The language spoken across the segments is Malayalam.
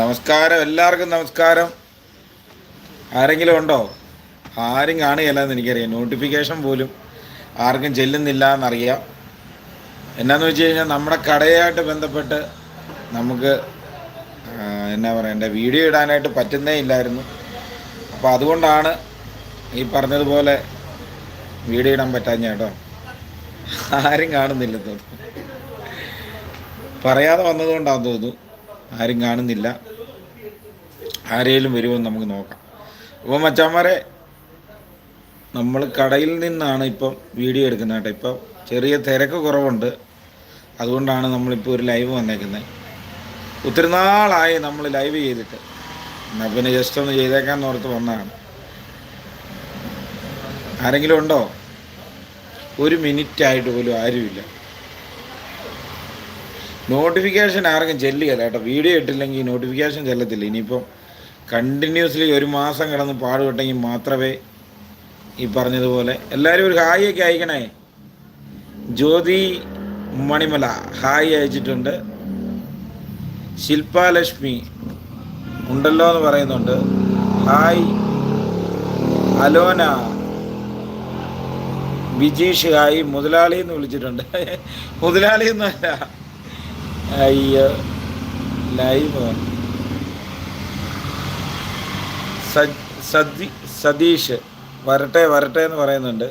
നമസ്കാരം എല്ലാവർക്കും നമസ്കാരം. ആരെങ്കിലും ഉണ്ടോ? ആരും കാണുകയല്ല എന്ന് എനിക്കറിയാം. നോട്ടിഫിക്കേഷൻ പോലും ആർക്കും ചെല്ലുന്നില്ല എന്നറിയാം എന്നാന്ന് വെച്ച് കഴിഞ്ഞാൽ നമ്മുടെ കടയായിട്ട് ബന്ധപ്പെട്ട് നമുക്ക് എന്നാ പറയണ്ടേ വീഡിയോ ഇടാനായിട്ട് പറ്റുന്നേ ഇല്ലായിരുന്നു. അപ്പോൾ അതുകൊണ്ടാണ് ഈ പറഞ്ഞതുപോലെ വീഡിയോ ഇടാൻ പറ്റാഞ്ഞ കേട്ടോ. ആരും കാണുന്നില്ല തോന്നുന്നു. പറയാതെ വന്നതുകൊണ്ടാണെന്ന് തോന്നുന്നു. ആരും കാണുന്നില്ല. ആരേലും വരുമെന്ന് നമുക്ക് നോക്കാം. അപ്പോൾ മച്ചാമാരെ നമ്മൾ കടയിൽ നിന്നാണ് ഇപ്പം വീഡിയോ എടുക്കുന്നത് കേട്ടോ. ഇപ്പം ചെറിയ തിരക്ക് കുറവുണ്ട്. അതുകൊണ്ടാണ് നമ്മളിപ്പോൾ ഒരു ലൈവ് വന്നേക്കുന്നത് ഒത്തിരി നാളായി നമ്മൾ ലൈവ് ചെയ്തിട്ട്. എന്നാൽ പിന്നെ ജസ്റ്റ് ഒന്ന് ചെയ്തേക്കാന്ന് ഓർത്ത് വന്നതാണ്. ആരെങ്കിലും ഉണ്ടോ? ഒരു മിനിറ്റ് ആയിട്ട് പോലും ആരുമില്ല. നോട്ടിഫിക്കേഷൻ ആർക്കും ചെല്ലുകയല്ല കേട്ടോ. വീഡിയോ ഇട്ടില്ലെങ്കിൽ നോട്ടിഫിക്കേഷൻ ചെല്ലത്തില്ല. ഇനിയിപ്പം കണ്ടിന്യൂസ്ലി ഒരു മാസം കിടന്ന് പാടുപെട്ടെങ്കിൽ മാത്രമേ ഈ പറഞ്ഞതുപോലെ എല്ലാവരും ഒരു ഹായ് ഒക്കെ അയക്കണേ. ജ്യോതി മണിമല ഹായ് അയച്ചിട്ടുണ്ട്. ശില്പാലക്ഷ്മി ഉണ്ടല്ലോ എന്ന് പറയുന്നുണ്ട്. ഹായ് അലോന ബിജീഷ് ഹായ് മുതലാളി എന്ന് വിളിച്ചിട്ടുണ്ട്. മുതലാളി എന്നല്ല അയ്യോ ലൈവ് സതി സതീഷ് വരട്ടെ വരട്ടെ എന്ന് പറയുന്നുണ്ട്.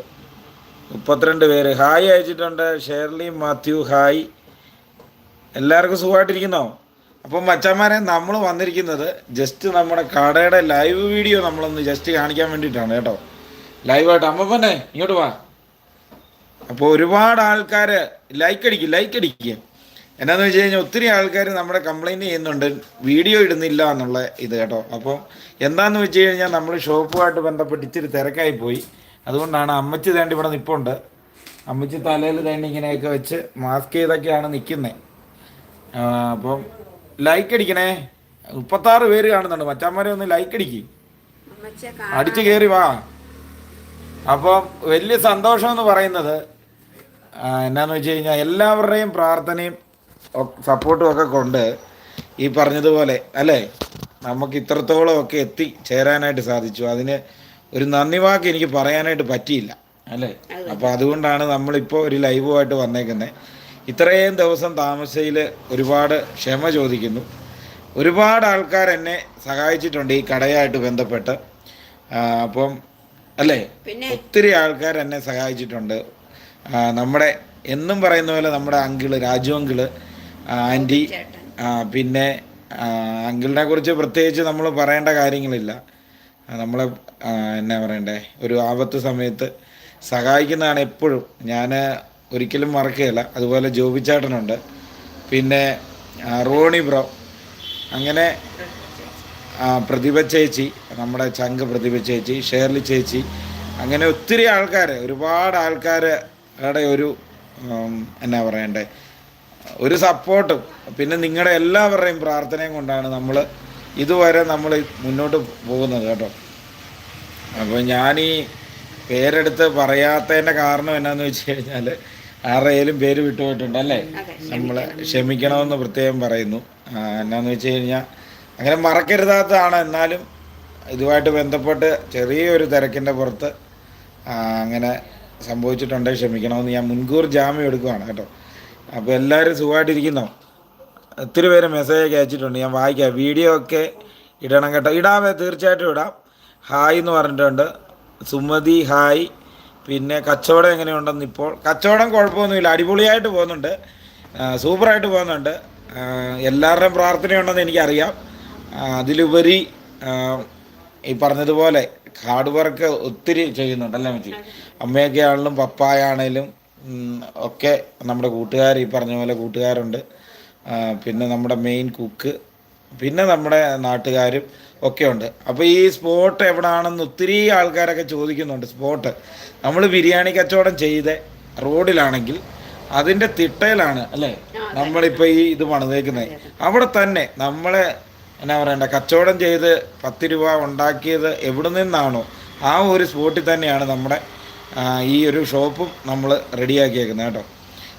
മുപ്പത്തിരണ്ട് പേര്. ഹായ് അയച്ചിട്ടുണ്ട്. ഷേർലി മാത്യു ഹായ്. എല്ലാവർക്കും സുഖമായിട്ടിരിക്കുന്നോ? അപ്പം മച്ചന്മാരെ നമ്മൾ വന്നിരിക്കുന്നത് ജസ്റ്റ് നമ്മുടെ കടയുടെ ലൈവ് വീഡിയോ നമ്മളൊന്ന് ജസ്റ്റ് കാണിക്കാൻ വേണ്ടിയിട്ടാണ് കേട്ടോ. ലൈവായിട്ട് അമ്മപ്പനെ ഇങ്ങോട്ട് വാ. അപ്പോൾ ഒരുപാട് ആൾക്കാർ ലൈക്ക് അടിക്കും ലൈക്ക് അടിക്കുക എന്നാന്ന് വെച്ച് കഴിഞ്ഞാൽ ഒത്തിരി ആൾക്കാർ നമ്മുടെ കംപ്ലൈന്റ് ചെയ്യുന്നുണ്ട് വീഡിയോ ഇടുന്നില്ല എന്നുള്ള ഇത് കേട്ടോ. അപ്പോൾ എന്താണെന്ന് വെച്ച് കഴിഞ്ഞാൽ നമ്മൾ ഷോപ്പുമായിട്ട് ബന്ധപ്പെട്ട് ഇച്ചിരി തിരക്കായി പോയി. അതുകൊണ്ടാണ് അമ്മച്ചി തേണ്ടി ഇവിടെ നിൽപ്പുണ്ട് അമ്മച്ചി തലയിൽ തേണ്ടി ഇങ്ങനെയൊക്കെ വെച്ച് മാസ്ക് ചെയ്തൊക്കെയാണ് നിൽക്കുന്നത് അപ്പം ലൈക്ക് അടിക്കണേ. മുപ്പത്താറ് പേര് കാണുന്നുണ്ട്. മച്ചാന്മാരെ ഒന്ന് ലൈക്ക് അടിക്കും. അടിച്ചു കയറി വാ. അപ്പം വലിയ സന്തോഷം എന്ന് പറയുന്നത് എന്നാന്ന് വെച്ച് കഴിഞ്ഞാൽ എല്ലാവരുടെയും പ്രാർത്ഥനയും സപ്പോർട്ടും ഒക്കെ കൊണ്ട് ഈ പറഞ്ഞതുപോലെ അല്ലേ? നമുക്ക് ഇത്രത്തോളം ഒക്കെ എത്തി ചേരാനായിട്ട് സാധിച്ചു. അതിന് ഒരു നന്ദി വാക്ക് എനിക്ക് പറയാനായിട്ട് പറ്റിയില്ല അല്ലേ? അപ്പോൾ അതുകൊണ്ടാണ് നമ്മളിപ്പോൾ ഒരു ലൈവുമായിട്ട് വന്നേക്കുന്നത് ഇത്രയും ദിവസം താമസയിൽ ഒരുപാട് ക്ഷമ ചോദിക്കുന്നു. ഒരുപാട് ആൾക്കാർ എന്നെ സഹായിച്ചിട്ടുണ്ട് ഈ കടയായിട്ട് ബന്ധപ്പെട്ട്. അപ്പം അല്ലേ? ഒത്തിരി ആൾക്കാർ എന്നെ സഹായിച്ചിട്ടുണ്ട്. നമ്മുടെ എന്നും പറയുന്ന പോലെ നമ്മുടെ അങ്കിൾ രാജു അങ്കിൾ ആന്റി പിന്നെ അങ്കിളിനെ കുറിച്ച് പ്രത്യേകിച്ച് നമ്മൾ പറയേണ്ട കാര്യങ്ങളില്ല. നമ്മളെ എന്നാ പറയണ്ടേ ഒരു ആപത്ത് സമയത്ത് സഹായിക്കുന്നതാണ് എപ്പോഴും. ഞാൻ ഒരിക്കലും മറക്കുകയില്ല. അതുപോലെ ജോബി ചേട്ടനുണ്ട് പിന്നെ റോണി ബ്രോ. അങ്ങനെ പ്രതിഭ ചേച്ചി നമ്മുടെ ചങ്ക് പ്രതിഭ ചേച്ചി ഷേർലി ചേച്ചി അങ്ങനെ ഒത്തിരി ആൾക്കാർ ഒരുപാട് ആൾക്കാരുടെ ഒരു എന്നാ പറയണ്ടേ? ഒരു സപ്പോർട്ടും പിന്നെ നിങ്ങളുടെ എല്ലാവരുടെയും പ്രാർത്ഥനയും കൊണ്ടാണ് നമ്മൾ ഇതുവരെ നമ്മൾ മുന്നോട്ട് പോകുന്നത് കേട്ടോ. അപ്പോൾ ഞാനീ പേരെടുത്ത് പറയാത്തതിന്റെ കാരണം എന്നാന്ന് വെച്ച് കഴിഞ്ഞാൽ ആരുടെയും പേര് വിട്ടുപോയിട്ടുണ്ട് അല്ലേ? നമ്മൾ ക്ഷമിക്കണമെന്ന് പ്രത്യേകം പറയുന്നു. എന്നാന്ന് വെച്ച് കഴിഞ്ഞാൽ അങ്ങനെ മറക്കരുതാത്തതാണ്. എന്നാലും ഇതുമായിട്ട് ബന്ധപ്പെട്ട് ചെറിയൊരു തിരക്കിന്റെ പുറത്ത് അങ്ങനെ സംഭവിച്ചിട്ടുണ്ടെങ്കിൽ ക്ഷമിക്കണമെന്ന് ഞാൻ മുൻകൂർ ജാമ്യം എടുക്കുവാണ് കേട്ടോ. അപ്പോൾ എല്ലാവരും സുഖമായിട്ടിരിക്കുന്നോ? ഒത്തിരി പേര് മെസ്സേജ് അയച്ചിട്ടുണ്ട്. ഞാൻ വായിക്കാം. വീഡിയോ ഒക്കെ ഇടണം കേട്ടോ. ഇടാമേ തീർച്ചയായിട്ടും ഇടാം. ഹായ് എന്ന് പറഞ്ഞിട്ടുണ്ട്. സുമതി ഹായ് പിന്നെ കച്ചവടം എങ്ങനെയുണ്ടെന്ന് ഇപ്പോൾ കച്ചവടം കുഴപ്പമൊന്നുമില്ല. അടിപൊളിയായിട്ട് പോകുന്നുണ്ട്. സൂപ്പറായിട്ട് പോകുന്നുണ്ട്. എല്ലാവരുടെയും പ്രാർത്ഥനയുണ്ടെന്ന് എനിക്കറിയാം. അതിലുപരി ഈ പറഞ്ഞതുപോലെ ഹാർഡ് വർക്ക് ഒത്തിരി ചെയ്യുന്നുണ്ടല്ലേ മച്ചി? അമ്മയൊക്കെ ആണെങ്കിലും പപ്പായ ആണെങ്കിലും ഒക്കെ നമ്മുടെ കൂട്ടുകാർ ഈ പറഞ്ഞ പോലെ കൂട്ടുകാരുണ്ട്. പിന്നെ നമ്മുടെ മെയിൻ കുക്ക് പിന്നെ നമ്മുടെ നാട്ടുകാരും ഒക്കെ ഉണ്ട്. അപ്പോൾ ഈ സ്പോട്ട് എവിടാണെന്ന് ഒത്തിരി ആൾക്കാരൊക്കെ ചോദിക്കുന്നുണ്ട് സ്പോട്ട് നമ്മൾ ബിരിയാണി കച്ചവടം ചെയ്ത റോഡിലാണെങ്കിൽ അതിന്റെ തിട്ടയിലാണ് അല്ലേ? നമ്മളിപ്പോൾ ഈ ഇത് പണിതേക്കുന്നത് അവിടെ തന്നെ നമ്മളെ എന്നാ പറയണ്ട കച്ചവടം ചെയ്ത് പത്ത് രൂപ ഉണ്ടാക്കിയത് എവിടെ നിന്നാണോ ആ ഒരു സ്പോട്ടിൽ തന്നെയാണ് നമ്മുടെ ഈ ഒരു ഷോപ്പും നമ്മൾ റെഡിയാക്കിയേക്കുന്നത് കേട്ടോ.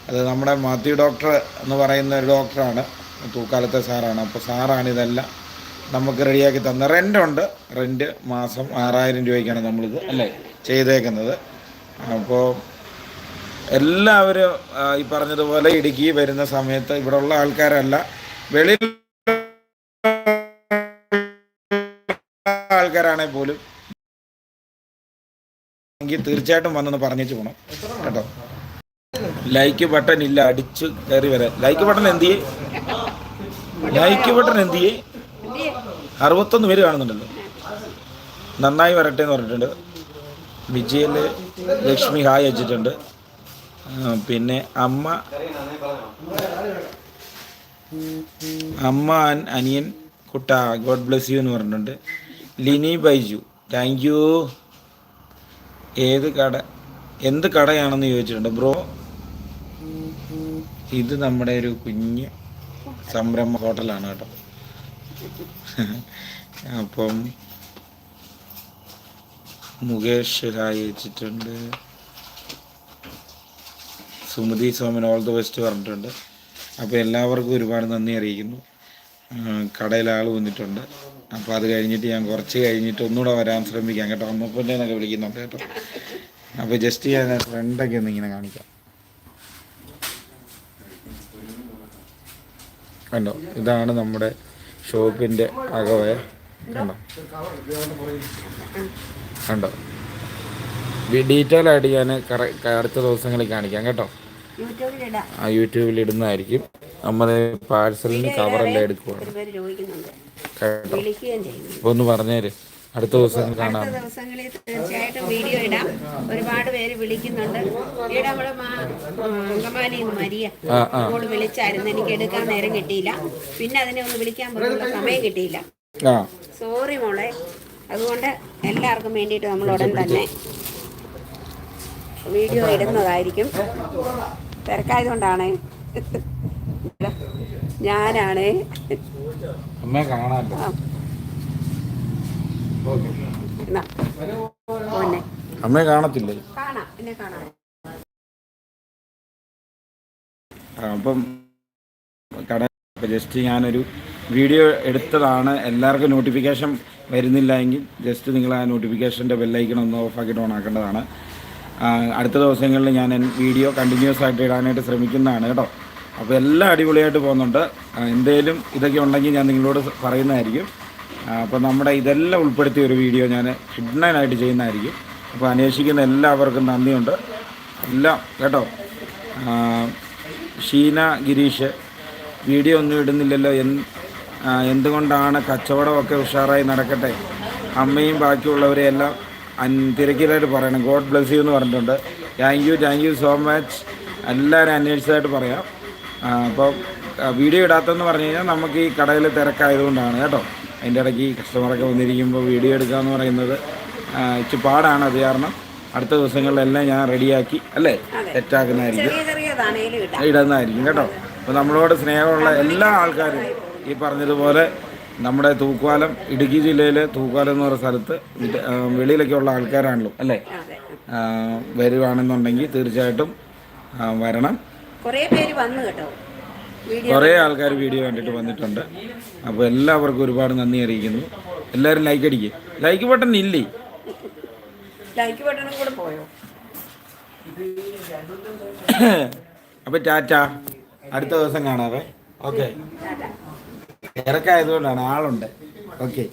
അത് നമ്മുടെ മാത്യു ഡോക്ടർ എന്ന് പറയുന്ന ഒരു ഡോക്ടറാണ് തൂക്കാലത്തെ സാറാണ്. അപ്പോൾ സാറാണ് ഇതെല്ലാം നമുക്ക് റെഡിയാക്കി തന്ന. റെന്റ് ഉണ്ട് റെന്റ് മാസം ആറായിരം രൂപയ്ക്കാണ് നമ്മളിത് അല്ലേ? ചെയ്തേക്കുന്നത്. അപ്പോൾ എല്ലാവരും ഈ പറഞ്ഞതുപോലെ ഇടുക്കി വരുന്ന സമയത്ത് ഇവിടെ ഉള്ള ആൾക്കാരല്ല വെളിയിൽ ആൾക്കാരാണെങ്കിൽ പോലും എങ്കിൽ തീർച്ചയായിട്ടും വന്നെന്ന് പറഞ്ഞേച്ച് പോകണം കേട്ടോ? ലൈക്ക് ബട്ടൺ ഇല്ല അടിച്ച് കയറി വരാൻ. ലൈക്ക് ബട്ടൺ എന്ത് ചെയ്യേ? ലൈക്ക് ബട്ടൺ എന്ത് ചെയ്യേ? അറുപത്തൊന്ന് പേര് കാണുന്നുണ്ടല്ലോ. നന്നായി വരട്ടെ എന്ന് പറഞ്ഞിട്ടുണ്ട്. വിജയൽ ലക്ഷ്മി ഹായ് വെച്ചിട്ടുണ്ട് പിന്നെ അമ്മ അമ്മ അനിയൻ കുട്ട ഗോഡ് ബ്ലെസ് യു എന്ന് പറഞ്ഞിട്ടുണ്ട്. ലിനി ബൈജു. താങ്ക് യു ഏത് കട എന്ത് കടയാണെന്ന് ചോദിച്ചിട്ടുണ്ട്. ബ്രോ ഇത് നമ്മുടെ ഒരു കുഞ്ഞ് സംരംഭ ഹോട്ടലാണ് കേട്ടോ. അപ്പം മുകേഷ് ഹായ് വെച്ചിട്ടുണ്ട്. Sumathi Soman all the best പറഞ്ഞിട്ടുണ്ട്. അപ്പോൾ എല്ലാവർക്കും ഒരുപാട് നന്ദി അറിയിക്കുന്നു. കടയിൽ ആൾ വന്നിട്ടുണ്ട്. അപ്പോൾ അത് കഴിഞ്ഞിട്ട് ഞാൻ കുറച്ച് കഴിഞ്ഞിട്ട് ഒന്നുകൂടെ വരാൻ ശ്രമിക്കാം കേട്ടോ. അമ്മപ്പന്റെ എന്നൊക്കെ വിളിക്കുന്നുണ്ട് കേട്ടോ അപ്പോൾ ജസ്റ്റ് ഞാൻ ഫ്രണ്ടൊക്കെ ഒന്ന് ഇങ്ങനെ കാണിക്കാം. കണ്ടോ? ഇതാണ് നമ്മുടെ ഷോപ്പിന്റെ അകവേ. കണ്ടോ? കണ്ടോ? ഡീറ്റെയിൽ ആയിട്ട് ഞാൻ അടുത്ത ദിവസങ്ങളിൽ കാണിക്കാം കേട്ടോ. ആ യൂട്യൂബിൽ ഇടുന്നതായിരിക്കും. നമ്മുടെ പാഴ്സലിന് കവറെല്ലാം എടുക്കുവാണ്. കേട്ടോ. വിളിക്കുകയും ചെയ്യുന്നു അപ്പോൾ ഒന്ന് പറഞ്ഞേര്. അടുത്ത ദിവസം കാണാം. അടുത്ത ദിവസങ്ങളിൽ തീർച്ചയായിട്ടും വീഡിയോ ഇടാം. ഒരുപാട് പേര് വിളിക്കുന്നുണ്ട്. ഇവിടെ നമ്മുടെ അങ്കമാലി മരിയ അങ്ങോട്ട് വിളിച്ചായിരുന്നു. എനിക്ക് എടുക്കാൻ നേരം കിട്ടിയില്ല. പിന്നെ അതിനെ ഒന്ന് വിളിക്കാൻ പോലുള്ള സമയം കിട്ടിയില്ല. ആ. സോറി മോളെ. അതുകൊണ്ട് എല്ലാവർക്കും വേണ്ടിയിട്ട് നമ്മൾ ഉടൻ തന്നെ വീഡിയോ ഇടുന്നതായിരിക്കും. തിരക്കായതുകൊണ്ടാണ്. ഞാനാണ്. അമ്മയെ കാണാമല്ലോ. ആ, ഓക്കെ. എന്നാ, പോന്നെ അമ്മയെ കാണത്തില്ലേ? കാണാം പിന്നെ കാണാം ആ, അപ്പം കട ജസ്റ്റ് ഞാനൊരു വീഡിയോ എടുത്തതാണ്. എല്ലാവർക്കും നോട്ടിഫിക്കേഷൻ വരുന്നില്ല എങ്കിൽ ജസ്റ്റ് നിങ്ങൾ ആ നോട്ടിഫിക്കേഷന്റെ ബെല്ലൈക്കൺ ഒന്ന് ഓഫാക്കിയിട്ട് ഓൺ ആക്കേണ്ടതാണ്. അടുത്ത ദിവസങ്ങളിൽ ഞാൻ വീഡിയോ കണ്ടിന്യൂസ് ആയിട്ട് ഇടാനായിട്ട് ശ്രമിക്കുന്നതാണ് കേട്ടോ. അപ്പോൾ എല്ലാം അടിപൊളിയായിട്ട് പോകുന്നുണ്ട്. എന്തേലും ഇതൊക്കെ ഉണ്ടെങ്കിൽ ഞാൻ നിങ്ങളോട് പറയുന്നതായിരിക്കും. അപ്പോൾ നമ്മുടെ ഇതെല്ലാം ഉൾപ്പെടുത്തിയ ഒരു വീഡിയോ ഞാൻ ഹിഡ്നായിട്ട് ചെയ്യുന്നതായിരിക്കും. അപ്പോൾ അന്വേഷിക്കുന്ന എല്ലാവർക്കും നന്ദിയുണ്ട്. എല്ലാം കേട്ടോ? ഷീന ഗിരീഷ് വീഡിയോ ഒന്നും ഇടുന്നില്ലല്ലോ. എന്ത് എന്തുകൊണ്ടാണ് കച്ചവടമൊക്കെ ഉഷാറായി നടക്കട്ടെ? അമ്മയും ബാക്കിയുള്ളവരെ എല്ലാം തിരക്കിലായിട്ട് പറയണം. ഗോഡ് ബ്ലെസ് യു എന്ന് പറഞ്ഞിട്ടുണ്ട്. Thank you thank you so much. എല്ലാവരും അന്വേഷിച്ചതായിട്ട് പറയാം. ആ, അപ്പം ആ, വീഡിയോ ഇടാത്തതെന്ന് പറഞ്ഞു കഴിഞ്ഞാൽ നമുക്ക് ഈ കടയിൽ തിരക്കായതുകൊണ്ടാണ് കേട്ടോ. അതിന്റെ ഇടയ്ക്ക് ഈ കസ്റ്റമറൊക്കെ വന്നിരിക്കുമ്പോൾ വീഡിയോ എടുക്കുക എന്ന് പറയുന്നത് ഇച്ചിരി പാടാണ് അത് കാരണം അടുത്ത ദിവസങ്ങളിലെല്ലാം ഞാൻ റെഡിയാക്കി അല്ലേ? സെറ്റാക്കുന്നതായിരിക്കും ഇടാം. ഇടുന്നതായിരിക്കും കേട്ടോ. അപ്പോൾ നമ്മളോട് സ്നേഹമുള്ള എല്ലാ ആൾക്കാരും ഈ പറഞ്ഞതുപോലെ നമ്മുടെ തൂക്കുവാലം ഇടുക്കി ജില്ലയിലെ തൂക്കുവാലം എന്ന് പറയുന്ന സ്ഥലത്ത് വെളിയിലൊക്കെ ഉള്ള ആൾക്കാരാണല്ലോ അല്ലേ? വരുവാണെന്നുണ്ടെങ്കിൽ തീർച്ചയായിട്ടും വരണം. കുറേ പേര് വന്നു കേട്ടോ. കുറേ ആൾക്കാർ വീഡിയോ കണ്ടിട്ട് വന്നിട്ടുണ്ട്. അപ്പോൾ എല്ലാവർക്കും ഒരുപാട് നന്ദി അറിയിക്കുന്നു. എല്ലാവരും ലൈക്ക് അടിക്കുക ലൈക്ക് ബട്ടൺ ഇല്ലേ? ലൈക്ക് ബട്ടണും കൂടെ പോയോ? അപ്പോൾ ടാറ്റ അടുത്ത ദിവസം കാണാവേ. ഓക്കെ ഇറക്കായതുകൊണ്ടാണ് തിരക്കായതുകൊണ്ടാണ് ആളുണ്ട്. ഓക്കെ